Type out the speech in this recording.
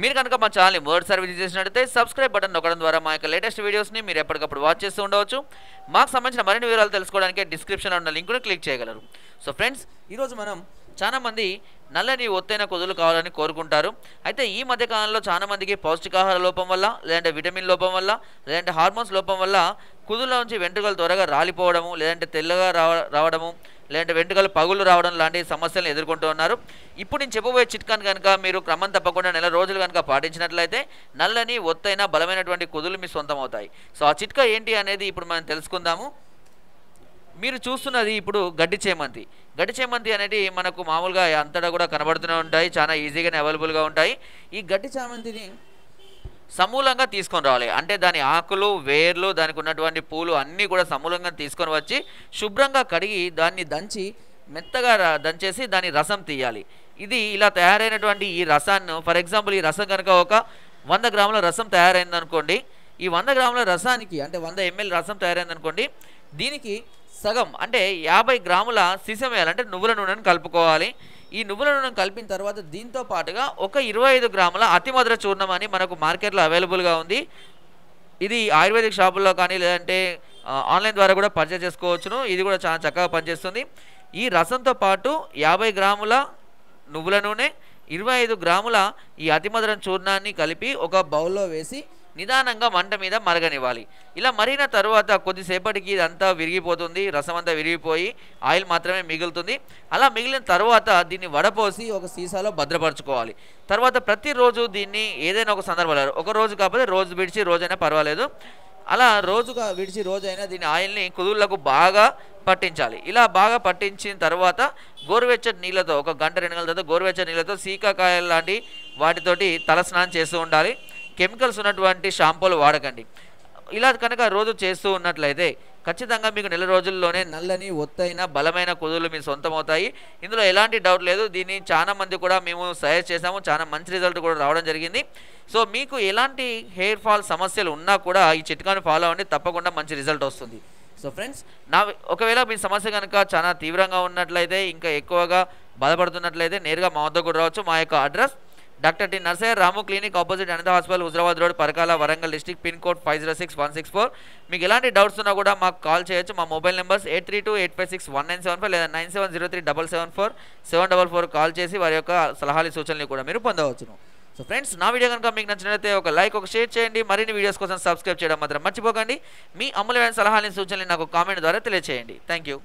మీరు కనుక మా ఛానల్ని మొదటిసారి విజిట్ చేసినట్లయితే సబ్స్క్రైబ్ బటన్ నొక్కడం ద్వారా మా యొక్క లేటెస్ట్ వీడియోస్ని మీరు ఎప్పటికప్పుడు వాచ్ చేస్తూ ఉండవచ్చు. మాకు సంబంధించిన మరిన్ని వివరాలు తెలుసుకోవడానికి డిస్క్రిప్షన్లో ఉన్న లింక్ను క్లిక్ చేయగలరు. సో ఫ్రెండ్స్ ఈరోజు మనం చాలామంది నల్లని ఒత్తైన కుదులు కావాలని కోరుకుంటారు. అయితే ఈ మధ్య కాలంలో చాలా మందికి పౌష్టికాహార లోపం వల్ల లేదంటే విటమిన్ లోపం వల్ల లేదంటే హార్మోన్స్ లోపం వల్ల కుదుల నుంచి వెంట్రుకలు త్వరగా రాలిపోవడము లేదంటే తెల్లగా రావ రావడము లేదంటే వెంట్రుకలు పగులు రావడం లాంటి సమస్యలను ఎదుర్కొంటూ ఉన్నారు. ఇప్పుడు నేను చెప్పబోయే చిట్కాను కనుక మీరు క్రమం తప్పకుండా నెల రోజులు కనుక పాటించినట్లయితే నల్లని ఒత్తైన బలమైనటువంటి కుదులు మీ సొంతం అవుతాయి సో ఆ చిట్కా ఏంటి అనేది ఇప్పుడు మనం తెలుసుకుందాము. మీరు చూస్తున్నది ఇప్పుడు గడ్డి చేమంతి. గడ్డి చేమంతి అనేది మనకు మామూలుగా అంతటా కూడా కనబడుతూనే ఉంటాయి చాలా ఈజీగానే అవైలబుల్గా ఉంటాయి. ఈ గడ్డి చామంతిని సమూలంగా తీసుకొని రావాలి. అంటే దాని ఆకులు వేర్లు దానికి ఉన్నటువంటి పూలు అన్నీ కూడా సమూలంగా తీసుకొని వచ్చి శుభ్రంగా కడిగి దాన్ని దంచి మెత్తగా దంచేసి దాని రసం తీయాలి. ఇది ఇలా తయారైనటువంటి ఈ రసాన్ని ఫర్ ఎగ్జాంపుల్ ఈ రసం కనుక ఒక వంద గ్రాముల రసం తయారైంది అనుకోండి ఈ వంద గ్రాముల రసానికి అంటే వంద ఎంఎల్ రసం తయారైంది అనుకోండి దీనికి సగం అంటే యాభై గ్రాముల సీసం వేయాలి. అంటే నువ్వుల నూనెను కలుపుకోవాలి. ఈ నువ్వుల నూనెను కలిపిన తర్వాత దీంతో పాటుగా ఒక ఇరవై ఐదు గ్రాముల అతిమధుర చూర్ణం అని మనకు మార్కెట్లో అవైలబుల్గా ఉంది. ఇది ఆయుర్వేదిక్ షాపుల్లో కానీ లేదంటే ఆన్లైన్ ద్వారా కూడా పర్చేస్ చేసుకోవచ్చును. ఇది కూడా చాలా చక్కగా పనిచేస్తుంది. ఈ రసంతో పాటు యాభై గ్రాముల నువ్వుల నూనె ఇరవై ఐదు గ్రాముల ఈ అతిమధురం చూర్ణాన్ని కలిపి ఒక బౌల్లో వేసి నిదానంగా మంట మీద మరగనివ్వాలి. ఇలా మరిగిన తర్వాత కొద్దిసేపటికి ఇదంతా విరిగిపోతుంది రసం అంతా విరిగిపోయి ఆయిల్ మాత్రమే మిగులుతుంది. అలా మిగిలిన తర్వాత దీన్ని వడపోసి ఒక సీసాలో భద్రపరచుకోవాలి. తర్వాత ప్రతిరోజు దీన్ని ఏదైనా ఒక సందర్భంలో ఒక రోజు కాకపోతే రోజు విడిచి రోజైనా పర్వాలేదు. అలా రోజుగా విడిచి రోజైనా దీని ఆయిల్ని కుదుళ్ళకు బాగా పట్టించాలి. ఇలా బాగా పట్టించిన తర్వాత గోరువెచ్చటి నీళ్ళతో ఒక గంట రెండు గంటల తర్వాత గోరువెచ్చటి నీళ్ళతో సీకాకాయలు లాంటి వాటితోటి తలస్నానం చేస్తూ ఉండాలి. కెమికల్స్ ఉన్నటువంటి షాంపూలు వాడకండి. ఇలా కనుక రోజు చేస్తూ ఉన్నట్లయితే ఖచ్చితంగా మీకు నెల రోజుల్లోనే నల్లని ఒత్తైన బలమైన కుదులు మీ సొంతం అవుతాయి ఇందులో ఎలాంటి డౌట్ లేదు. దీన్ని చాలా మంది కూడా మేము సజెస్ట్ చేసాము చాలా మంచి రిజల్ట్ కూడా రావడం జరిగింది. సో మీకు ఎలాంటి హెయిర్ ఫాల్ సమస్యలు ఉన్నా కూడా ఈ చిట్కాను ఫాలో అవ్వండి. తప్పకుండా మంచి రిజల్ట్ వస్తుంది. సో ఫ్రెండ్స్ నా ఒకవేళ మీ సమస్య కనుక చాలా తీవ్రంగా ఉన్నట్లయితే ఇంకా ఎక్కువగా బాధపడుతున్నట్లయితే నేరుగా మా వద్దకు కూడా రావచ్చు. మా యొక్క address doctor T Narsaiah Ramu clinic opposite Anitha hospital Huzurabad road Parakala Warangal district pin code five zero six one six four. మీకు ఎలాంటి డౌట్స్ ఉన్నా కూడా మాకు కాల్ చేయొచ్చు. మా mobile numbers eight three two eight five six one nine seven five లేదా nine seven zero three double seven four seven double four call చేసి వారి యొక్క సలహాలు సూచనలు కూడా మీరు పొందవచ్చును. సో ఫ్రెండ్స్ నా వీడియో కనుక మీకు నచ్చినట్లయితే ఒక లైక్ ఒక షేర్ చేయండి. మరిన్ని వీడియోస్ కోసం సబ్స్క్రైబ్ చేయడం మాత్రం మర్చిపోకండి. మీ అమూల్యమైన సలహాలని సూచనలు నాకు కామెంట్ ద్వారా తెలియజేయండి థ్యాంక్ యూ.